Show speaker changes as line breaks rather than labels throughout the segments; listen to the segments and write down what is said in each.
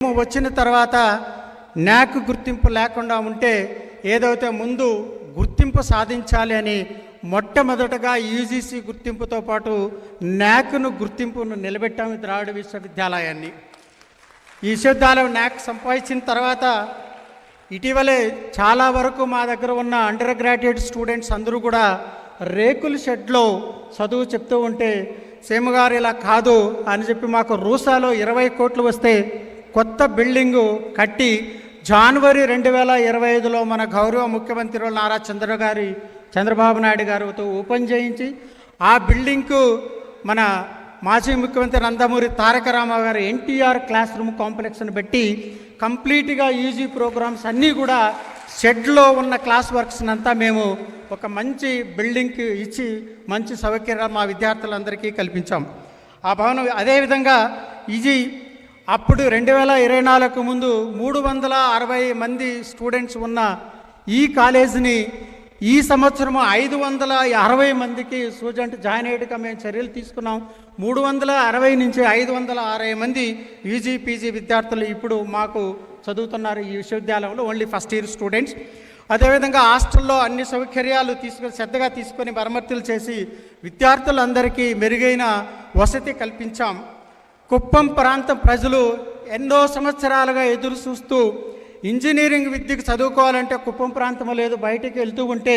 వచ్చిన తర్వాత నాకు గుర్తింపు లేకుండా ఉంటే ఏదైతే ముందు గుర్తింపు సాధించాలి అని మొట్టమొదటగా యూజీసీ గుర్తింపుతో పాటు నాక్ను గుర్తింపును నిలబెట్టాము ద్రావిడ విశ్వవిద్యాలయాన్ని. ఈ విశ్వవిద్యాలయం నాక్ సంపాదించిన తర్వాత ఇటీవలే చాలా వరకు మా దగ్గర ఉన్న అండర్ గ్రాడ్యుయేట్ స్టూడెంట్స్ అందరూ కూడా రేకుల షెడ్లో చదువు చెప్తూ ఉంటే సేమగారు ఇలా కాదు అని చెప్పి మాకు రూసాలో ఇరవై కోట్లు వస్తే కొత్త బిల్డింగు కట్టి జనవరి రెండు వేల ఇరవై ఐదులో మన గౌరవ ముఖ్యమంత్రి నారా చంద్ర గారి చంద్రబాబు నాయుడు గారితో ఓపెన్ చేయించి ఆ బిల్డింగ్కు మన మాజీ ముఖ్యమంత్రి నందమూరి తారక రామారావు గారు ఎన్టీఆర్ క్లాస్ రూమ్ కాంప్లెక్స్ని పెట్టి కంప్లీట్గా ఈజీ ప్రోగ్రామ్స్ అన్నీ కూడా షెడ్లో ఉన్న క్లాస్ వర్క్స్ అంతా మేము ఒక మంచి బిల్డింగ్కి ఇచ్చి మంచి సౌకర్యాలు మా విద్యార్థులందరికీ కల్పించాం. ఆ భవనం అదేవిధంగా ఈజీ అప్పుడు రెండు వేల ఇరవై నాలుగు ముందు మూడు వందల అరవై మంది స్టూడెంట్స్ ఉన్న ఈ కాలేజీని ఈ సంవత్సరం ఐదు వందల అరవై మందికి స్టూడెంట్ జాయిన్ అయ్యేట్టుగా మేము చర్యలు తీసుకున్నాం. మూడు వందల అరవై నుంచి ఐదు వందల అరవై మంది యూజీ పీజీ విద్యార్థులు ఇప్పుడు మాకు చదువుతున్నారు ఈ విశ్వవిద్యాలయంలో ఓన్లీ ఫస్ట్ ఇయర్ స్టూడెంట్స్ అదేవిధంగా హాస్టల్లో అన్ని సౌకర్యాలు తీసుకొని శ్రద్ధగా తీసుకొని మరమ్మతులు చేసి విద్యార్థులందరికీ మెరుగైన వసతి కల్పించాం. కుప్పం ప్రాంతం ప్రజలు ఎన్నో సంవత్సరాలుగా ఎదురు చూస్తూ ఇంజనీరింగ్ విద్యకు చదువుకోవాలంటే కుప్పం ప్రాంతం లేదు బయటికి వెళ్తూ ఉంటే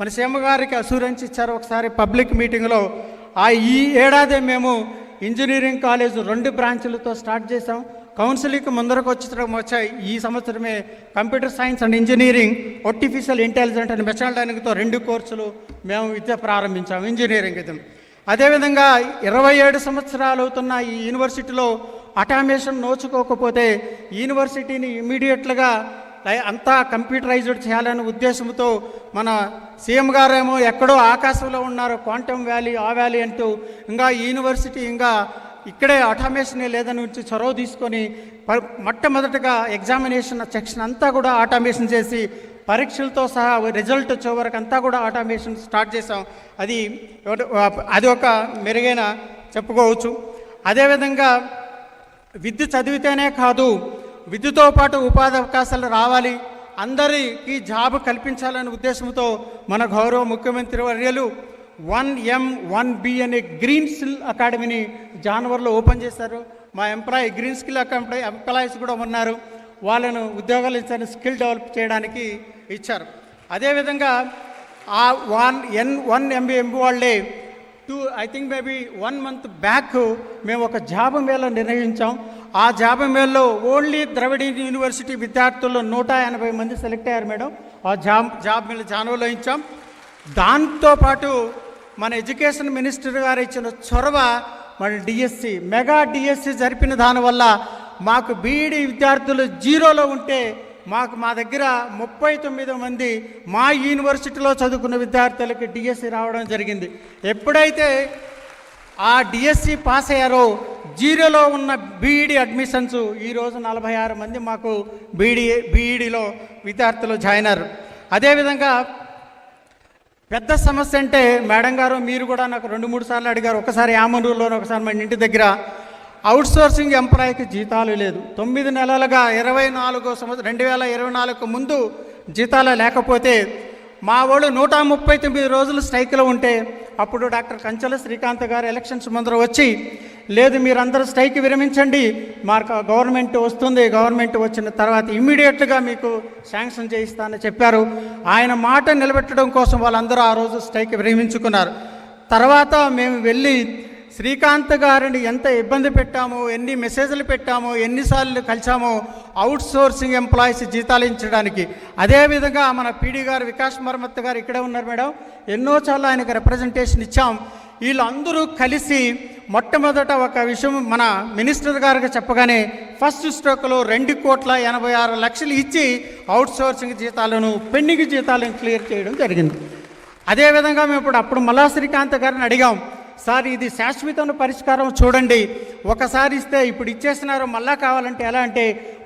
మన సీమగారికి అసూరెన్స్ ఇచ్చారు. ఒకసారి పబ్లిక్ మీటింగ్లో ఆ ఈ ఏడాది మేము ఇంజనీరింగ్ కాలేజ్ రెండు బ్రాంచులతో స్టార్ట్ చేసాం కౌన్సిలింగ్కి ముందరకు వచ్చిన వచ్చాయి. ఈ సంవత్సరమే computer science and engineering artificial intelligent and machine లెర్నింగ్తో రెండు కోర్సులు మేము విద్య ప్రారంభించాం. ఇంజనీరింగ్ విద్య అదేవిధంగా ఇరవై ఏడు సంవత్సరాలు అవుతున్న ఈ యూనివర్సిటీలో అటామేషన్ నోచుకోకపోతే యూనివర్సిటీని ఇమీడియట్లుగా అంతా కంప్యూటరైజ్డ్ చేయాలనే ఉద్దేశంతో మన సీఎం గారేమో ఎక్కడో ఆకాశంలో ఉన్నారు క్వాంటమ్ వ్యాలీ ఆ వ్యాలీ అంటూ ఇంకా యూనివర్సిటీ ఇంకా ఇక్కడే ఆటోమేషన్ లేదని ఉంచి చొరవ తీసుకొని మొట్టమొదటగా ఎగ్జామినేషన్ సెక్షన్ అంతా కూడా ఆటోమేషన్ చేసి పరీక్షలతో సహా రిజల్ట్ వచ్చే వరకు అంతా కూడా ఆటోమేషన్ స్టార్ట్ చేసాం అది అది ఒక మెరుగైన చెప్పుకోవచ్చు. అదేవిధంగా విద్య చదివితేనే కాదు విద్యతో పాటు ఉపాధి అవకాశాలు రావాలి అందరికీ జాబ్ కల్పించాలనే ఉద్దేశంతో మన గౌరవ ముఖ్యమంత్రి వర్యలు వన్ ఎం వన్ బి అనే గ్రీన్ స్కిల్ అకాడమీని జానవర్లో ఓపెన్ చేశారు. మా employee green skill academy employees కూడా ఉన్నారు. వాళ్ళను ఉద్యోగాలు ఇచ్చారు స్కిల్ డెవలప్ చేయడానికి ఇచ్చారు. అదేవిధంగా ఆ వన్ ఎన్ వన్ ఎంబీ ఎంబీ వాళ్ళే too I think maybe one month back మేము ఒక జాబ్ మేళ నిర్వహించాం ఆ జాబ్ మేళలో ఓన్లీ ద్రవిడ యూనివర్సిటీ విద్యార్థులు నూట ఎనభై మంది సెలెక్ట్ అయ్యారు మేడం. ఆ జాబ్ జాబ్ మేళ జానువలో ఇచ్చాం. దాంతోపాటు మన ఎడ్యుకేషన్ మినిస్టర్ గారు ఇచ్చిన చొరవ మన డిఎస్సి మెగా డిఎస్సి జరిపిన దానివల్ల మాకు బీఈడి విద్యార్థులు జీరోలో ఉంటే మాకు మా దగ్గర ముప్పై తొమ్మిది మంది మా యూనివర్సిటీలో చదువుకున్న విద్యార్థులకి డిఎస్సి రావడం జరిగింది. ఎప్పుడైతే ఆ డిఎస్సి పాస్ అయ్యారో జీరోలో ఉన్న బీఈడి అడ్మిషన్స్ ఈరోజు నలభై ఆరు మంది మాకు బీఈడి బీఈడిలో విద్యార్థులు జాయిన్ అయ్యారు. అదేవిధంగా పెద్ద సమస్య అంటే మేడం గారు మీరు కూడా నాకు రెండు మూడు సార్లు అడిగారు. ఒకసారి యామనూరులోనే ఒకసారి మన ఇంటి దగ్గర అవుట్సోర్సింగ్ ఎంప్లాయీకి జీతాలు లేదు. తొమ్మిది నెలలుగా ఇరవై నాలుగో సంవత్సరం రెండు వేల ఇరవై నాలుగు ముందు జీతాలు లేకపోతే మా వాళ్ళు నూట ముప్పై తొమ్మిది రోజులు స్ట్రైక్లో ఉంటే అప్పుడు డాక్టర్ కంచెల శ్రీకాంత్ గారు ఎలక్షన్స్ ముందర వచ్చి లేదు మీరందరూ స్ట్రైక్ విరమించండి మాకు గవర్నమెంట్ వస్తుంది గవర్నమెంట్ వచ్చిన తర్వాత ఇమ్మీడియట్గా మీకు శాంక్షన్ చేయిస్తానని చెప్పారు. ఆయన మాట నిలబెట్టడం కోసం వాళ్ళందరూ ఆ రోజు స్ట్రైక్ విరమించుకున్నారు. తర్వాత మేము వెళ్ళి శ్రీకాంత్ గారిని ఎంత ఇబ్బంది పెట్టామో ఎన్ని మెసేజ్లు పెట్టామో ఎన్నిసార్లు కలిసామో అవుట్ సోర్సింగ్ ఎంప్లాయీస్ జీతాలించడానికి అదేవిధంగా మన పీడీ గారు వికాస్ మరమత్ గారు ఇక్కడే ఉన్నారు మేడం. ఎన్నో చాలా ఆయనకు రిప్రజెంటేషన్ ఇచ్చాం. వీళ్ళందరూ కలిసి మొట్టమొదట ఒక విషయం మన మినిస్టర్ గారికి చెప్పగానే ఫస్ట్ స్ట్రోక్లో రెండు కోట్ల ఎనభై ఆరు లక్షలు ఇచ్చి అవుట్ సోర్సింగ్ జీతాలను పెండింగ్ జీతాలను క్లియర్ చేయడం జరిగింది. అదేవిధంగా మేము ఇప్పుడు అప్పుడు మల్లా శ్రీకాంత్ గారిని అడిగాం. సార్ ఇది శాశ్వతం పరిష్కారం చూడండి. ఒకసారి ఇస్తే ఇప్పుడు ఇచ్చేస్తున్నారు మళ్ళా కావాలంటే ఎలా అంటే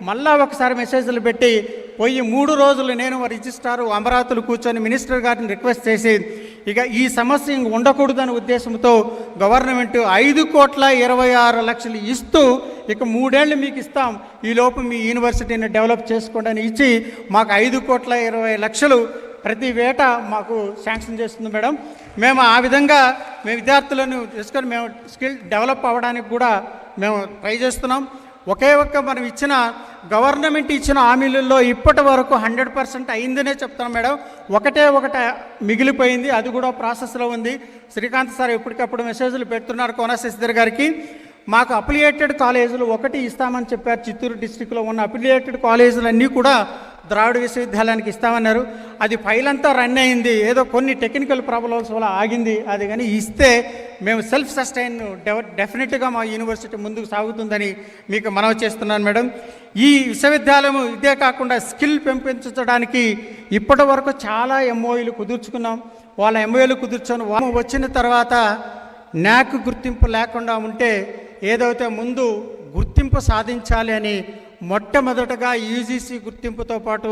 మళ్ళా ఒకసారి మెసేజ్లు పెట్టి పోయి మూడు రోజులు నేను రిజిస్ట్రారు అమరావతిలో కూర్చొని మినిస్టర్ గారిని రిక్వెస్ట్ చేసి ఇక ఈ సమస్య ఇంక ఉండకూడదనే ఉద్దేశంతో గవర్నమెంట్ ఐదు కోట్ల ఇరవై ఆరు లక్షలు ఇస్తూ ఇక మూడేళ్ళు మీకు ఇస్తాం. ఈ లోపు మీ యూనివర్సిటీని డెవలప్ చేసుకోండి అని ఇచ్చి మాకు ఐదు కోట్ల ఇరవై లక్షలు ప్రతి వేట మాకు శాంక్షన్ చేస్తుంది మేడం. మేము ఆ విధంగా మేము విద్యార్థులను తీసుకొని మేము స్కిల్ డెవలప్ అవ్వడానికి కూడా మేము ట్రై చేస్తున్నాం. ఒకే ఒక్క మనం ఇచ్చిన గవర్నమెంట్ ఇచ్చిన హామీలలో ఇప్పటి వరకు హండ్రెడ్ పర్సెంట్ అయిందనే చెప్తున్నాం మేడం. ఒకటే ఒకట మిగిలిపోయింది. అది కూడా ప్రాసెస్లో ఉంది. శ్రీకాంత్ సార్ ఎప్పటికప్పుడు మెసేజ్లు పెడుతున్నారు కోన శశిధర్ గారికి. మాకు అఫిలియేటెడ్ కాలేజీలు ఒకటి ఇస్తామని చెప్పారు. చిత్తూరు డిస్టిక్లో ఉన్న అఫిలియేటెడ్ కాలేజీలన్నీ కూడా ద్రావిడ విశ్వవిద్యాలయానికి ఇస్తామన్నారు. అది ఫైలంతా రన్ అయింది. ఏదో కొన్ని టెక్నికల్ ప్రాబ్లమ్స్ వల్ల ఆగింది. అది కానీ ఇస్తే మేము సెల్ఫ్ సస్టైన్ డెఫినెట్గా మా యూనివర్సిటీ ముందుకు సాగుతుందని మీకు మనవి చేస్తున్నాను మేడం. ఈ విశ్వవిద్యాలయం ఇదే కాకుండా స్కిల్ పెంపొందించడానికి ఇప్పటి వరకు చాలా ఎంఓఈలు కుదుర్చుకున్నాం. వాళ్ళ ఎంఓఈలు కుదుర్చొని వాళ్ళు వచ్చిన తర్వాత న్యాక్ గుర్తింపు లేకుండా ఉంటే ఏదైతే ముందు గుర్తింపు సాధించాలి అని మొట్టమొదటగా యూజీసీ గుర్తింపుతో పాటు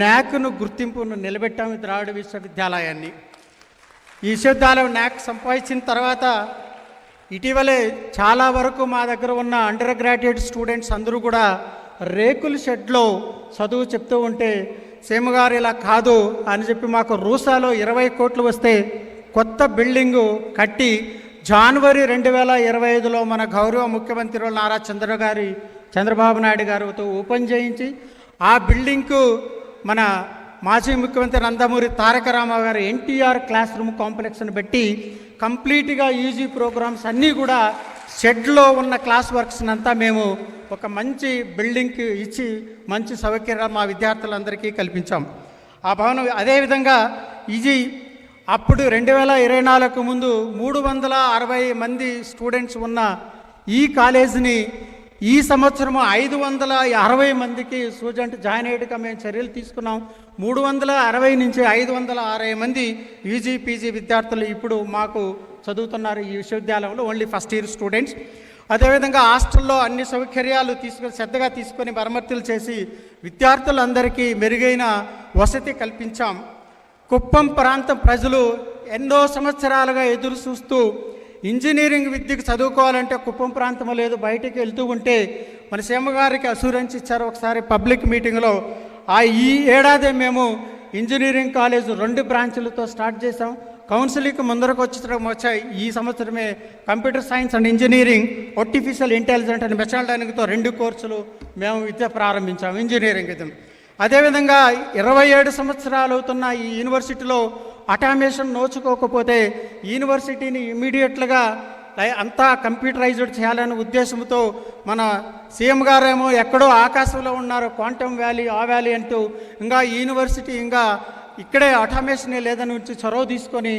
న్యాక్ను గుర్తింపును నిలబెట్టాము ద్రావిడ విశ్వవిద్యాలయాన్ని. ఈ విశ్వవిద్యాలయం న్యాక్ సంపాదించిన తర్వాత ఇటీవలే చాలా వరకు మా దగ్గర ఉన్న అండర్ గ్రాడ్యుయేట్ స్టూడెంట్స్ అందరూ కూడా రేకుల షెడ్లో చదువు చెప్తూ ఉంటే సేమగారు ఇలా కాదు అని చెప్పి మాకు రూసాలో ఇరవై కోట్లు వస్తే కొత్త బిల్డింగు కట్టి జనవరి రెండు వేల ఇరవై ఐదులో మన గౌరవ ముఖ్యమంత్రి నారా చంద్ర గారి చంద్రబాబు నాయుడు గారితో ఓపెన్ చేయించి ఆ బిల్డింగ్కు మన మాజీ ముఖ్యమంత్రి నందమూరి తారక రామారావు గారు ఎన్టీఆర్ క్లాస్ రూమ్ కాంప్లెక్స్ని పెట్టి కంప్లీట్గా ఈజీ ప్రోగ్రామ్స్ అన్నీ కూడా షెడ్లో ఉన్న క్లాస్ వర్క్స్ అంతా మేము ఒక మంచి బిల్డింగ్కి ఇచ్చి మంచి సౌకర్యాలు మా విద్యార్థులందరికీ కల్పించాం. ఆ భవనం అదేవిధంగా ఇది అప్పుడు రెండు వేల ఇరవై నాలుగు ముందు మూడు వందల అరవై మంది స్టూడెంట్స్ ఉన్న ఈ కాలేజీని ఈ సంవత్సరం ఐదు వందల అరవై మందికి స్టూడెంట్ జాయిన్ అయ్యేట్టుగా మేము చర్యలు తీసుకున్నాం. మూడు వందల అరవై నుంచి ఐదు వందల అరవై మంది యూజీ పీజీ విద్యార్థులు ఇప్పుడు మాకు చదువుతున్నారు ఈ విశ్వవిద్యాలయంలో ఓన్లీ ఫస్ట్ ఇయర్ స్టూడెంట్స్ అదేవిధంగా హాస్టల్లో అన్ని సౌకర్యాలు తీసుకొని శ్రద్ధగా తీసుకొని మరమ్మతులు చేసి విద్యార్థులందరికీ మెరుగైన వసతి కల్పించాం. కుప్పం ప్రాంతం ప్రజలు ఎన్నో సంవత్సరాలుగా ఎదురు చూస్తూ ఇంజనీరింగ్ విద్యకు చదువుకోవాలంటే కుప్పం ప్రాంతం లేదు బయటికి వెళ్తూ ఉంటే మన సీమగారికి అసూరెన్స్ ఇచ్చారు. ఒకసారి పబ్లిక్ మీటింగ్లో ఆ ఈ ఏడాది మేము ఇంజనీరింగ్ కాలేజ్ రెండు బ్రాంచ్లతో స్టార్ట్ చేసాం కౌన్సిలింగ్ ముందరకు వచ్చిన వచ్చాయి. ఈ సంవత్సరమే computer science and engineering artificial intelligent and machine లెర్నింగ్తో రెండు కోర్సులు మేము విద్య ప్రారంభించాం. ఇంజనీరింగ్ విద్య అదేవిధంగా ఇరవై ఏడు సంవత్సరాలు అవుతున్న ఈ యూనివర్సిటీలో అటామేషన్ నోచుకోకపోతే యూనివర్సిటీని ఇమీడియట్లుగా అంతా కంప్యూటరైజ్డ్ చేయాలనే ఉద్దేశంతో మన సీఎం గారేమో ఎక్కడో ఆకాశంలో ఉన్నారు క్వాంటమ్ వ్యాలీ ఆ వ్యాలీ అంటూ ఇంకా యూనివర్సిటీ ఇంకా ఇక్కడే ఆటోమేషన్ లేదని నుంచి చొరవ తీసుకొని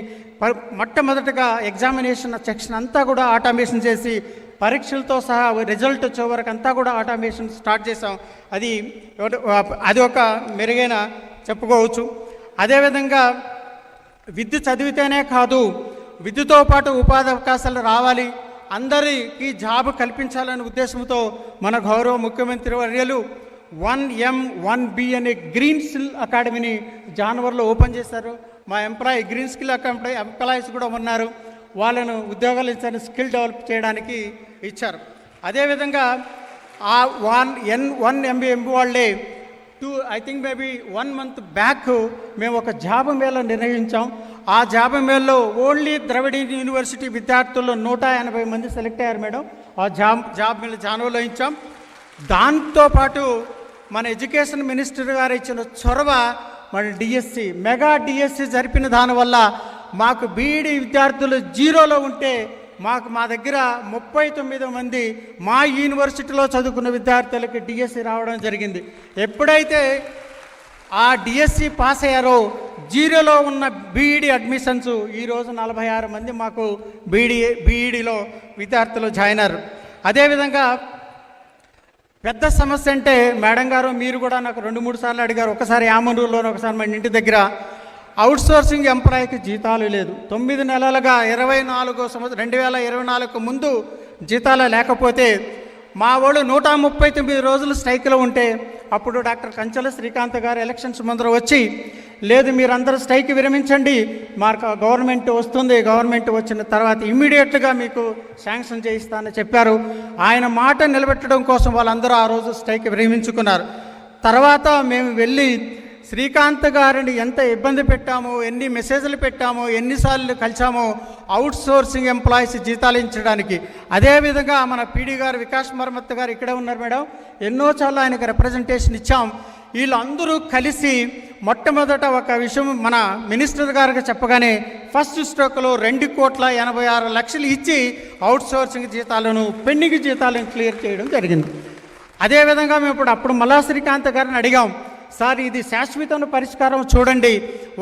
మొట్టమొదటగా ఎగ్జామినేషన్ సెక్షన్ అంతా కూడా ఆటోమేషన్ చేసి పరీక్షలతో సహా రిజల్ట్ వచ్చే వరకు అంతా కూడా ఆటోమేషన్ స్టార్ట్ చేసాం అది అది ఒక మెరుగైన చెప్పుకోవచ్చు. అదేవిధంగా విద్య చదివితేనే కాదు విద్యతో పాటు ఉపాధి అవకాశాలు రావాలి. అందరికీ జాబ్ కల్పించాలనే ఉద్దేశంతో మన గౌరవ ముఖ్యమంత్రి వర్యులు వన్ ఎం వన్ బి అనే గ్రీన్ స్కిల్ అకాడమీని జానవరిలో ఓపెన్ చేశారు. మా employee green skill academy employees కూడా ఉన్నారు. వాళ్ళను ఉద్యోగాలు ఇచ్చారు స్కిల్ డెవలప్ చేయడానికి ఇచ్చారు. అదేవిధంగా ఆ వన్ ఎన్ వన్ ఎంబీ ఎంబీ వాళ్ళే too I think maybe one month back మేము ఒక జాబ్ మేళ నిర్వహించాం ఆ జాబ్ మేళలో ఓన్లీ ద్రవిడ యూనివర్సిటీ విద్యార్థులు నూట ఎనభై మంది సెలెక్ట్ అయ్యారు మేడం. ఆ జాబ్ జాబ్ మేళ జానవలో ఇచ్చాం. దాంతోపాటు మన ఎడ్యుకేషన్ మినిస్టర్ గారు ఇచ్చిన చొరవ మన డిఎస్సి మెగా డిఎస్సి జరిపిన దానివల్ల మాకు బీఈడి విద్యార్థులు జీరోలో ఉంటే మాకు మా దగ్గర ముప్పై తొమ్మిది మంది మా యూనివర్సిటీలో చదువుకున్న విద్యార్థులకి డిఎస్సి రావడం జరిగింది. ఎప్పుడైతే ఆ డిఎస్సి పాస్ అయ్యారో జీరోలో ఉన్న బీఈడి అడ్మిషన్స్ ఈరోజు నలభై ఆరు మంది మాకు బీఈడి బీఈడిలో విద్యార్థులు జాయిన్ అయ్యారు. అదేవిధంగా పెద్ద సమస్య అంటే మేడం గారు మీరు కూడా నాకు రెండు మూడు సార్లు అడిగారు. ఒకసారి యామనూరులోను ఒకసారి మన ఇంటి దగ్గర అవుట్ సోర్సింగ్ ఎంప్లాయీకి జీతాలు లేదు. తొమ్మిది నెలలుగా ఇరవై నాలుగో సంవత్సరం రెండు వేల ఇరవై నాలుగు ముందు జీతాలు లేకపోతే మా వాళ్ళు నూట ముప్పై తొమ్మిది రోజులు స్ట్రైక్లో ఉంటే అప్పుడు డాక్టర్ కంచెల శ్రీకాంత్ గారు ఎలక్షన్స్ ముందర వచ్చి లేదు మీరందరూ స్ట్రైక్ విరమించండి మాకు గవర్నమెంట్ వస్తుంది గవర్నమెంట్ వచ్చిన తర్వాత ఇమ్మీడియట్గా మీకు శాంక్షన్ చేయిస్తానని చెప్పారు. ఆయన మాట నిలబెట్టడం కోసం వాళ్ళందరూ ఆ రోజు స్ట్రైక్ విరమించుకున్నారు. తర్వాత మేము వెళ్ళి శ్రీకాంత్ గారిని ఎంత ఇబ్బంది పెట్టామో ఎన్ని మెసేజ్లు పెట్టామో ఎన్నిసార్లు కలిసామో అవుట్ సోర్సింగ్ ఎంప్లాయీస్ జీతాలు ఇచ్చడానికి. అదేవిధంగా మన పీడీ గారు వికాస్ మరమత్ గారు ఇక్కడే ఉన్నారు మేడం. ఎన్నో చాలా ఆయనకు రిప్రజెంటేషన్ ఇచ్చాం. వీళ్ళందరూ కలిసి మొట్టమొదట ఒక విషయం మన మినిస్టర్ గారికి చెప్పగానే ఫస్ట్ స్ట్రోక్లో రెండు కోట్ల ఎనభై ఆరు లక్షలు ఇచ్చి అవుట్ సోర్సింగ్ జీతాలను పెండింగ్ జీతాలను క్లియర్ చేయడం జరిగింది. అదేవిధంగా మేము ఇప్పుడు అప్పుడు మల్లా శ్రీకాంత్ గారిని అడిగాం. సార్ ఇది శాశ్వతను పరిష్కారం చూడండి.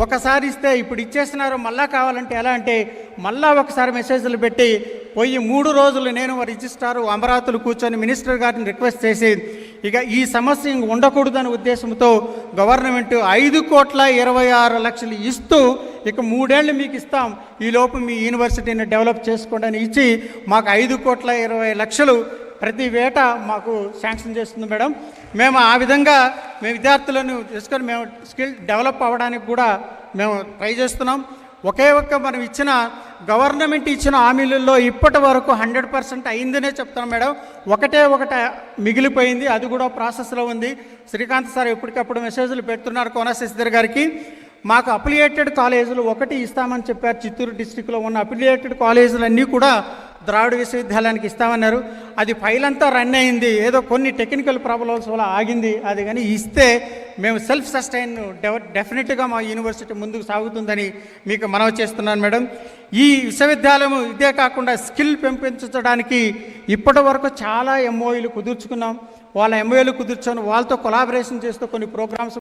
ఒకసారి ఇస్తే ఇప్పుడు ఇచ్చేస్తున్నారు మళ్ళా కావాలంటే ఎలా అంటే మళ్ళా ఒకసారి మెసేజ్లు పెట్టి పోయి మూడు రోజులు నేను రిజిస్ట్రారు అమరావతిలో కూర్చొని మినిస్టర్ గారిని రిక్వెస్ట్ చేసి ఇక ఈ సమస్య ఇంక ఉండకూడదనే ఉద్దేశంతో గవర్నమెంట్ ఐదు కోట్ల ఇరవై ఆరు లక్షలు ఇస్తూ ఇక మూడేళ్ళు మీకు ఇస్తాం. ఈ లోపు మీ యూనివర్సిటీని డెవలప్ చేసుకోండి అని ఇచ్చి మాకు ఐదు కోట్ల ఇరవై లక్షలు ప్రతి వేట మాకు శాంక్షన్ చేస్తుంది మేడం. మేము ఆ విధంగా మేము విద్యార్థులను తీసుకొని మేము స్కిల్ డెవలప్ అవ్వడానికి కూడా మేము ట్రై చేస్తున్నాం. ఒకే ఒక్క మనం ఇచ్చిన గవర్నమెంట్ ఇచ్చిన హామీలలో ఇప్పటి వరకు హండ్రెడ్ పర్సెంట్ అయిందనే చెప్తాను మేడం. ఒకటే ఒకట మిగిలిపోయింది. అది కూడా ప్రాసెస్లో ఉంది. శ్రీకాంత్ సార్ ఎప్పటికప్పుడు మెసేజ్లు పెడుతున్నారు కోన శశిధర్ గారికి. మాకు అఫిలియేటెడ్ కాలేజీలు ఒకటి ఇస్తామని చెప్పారు. చిత్తూరు డిస్టిక్లో ఉన్న అఫిలియేటెడ్ కాలేజీలన్నీ కూడా ద్రావిడ విశ్వవిద్యాలయానికి ఇస్తామన్నారు. అది ఫైల్ అంతా రన్ అయింది. ఏదో కొన్ని టెక్నికల్ ప్రాబ్లమ్స్ వల్ల ఆగింది. అది కానీ ఇస్తే మేము సెల్ఫ్ సస్టైన్ డెఫినెట్గా మా యూనివర్సిటీ ముందుకు సాగుతుందని మీకు మనవి చేస్తున్నాను మేడం. ఈ విశ్వవిద్యాలయం ఇదే కాకుండా స్కిల్ పెంపొందించడానికి ఇప్పటి వరకు చాలా ఎంఓఈలు కుదుర్చుకున్నాం. వాళ్ళ ఎంఓఈలు కుదుర్చొని వాళ్ళతో కొలాబరేషన్ చేస్తూ కొన్ని ప్రోగ్రామ్స్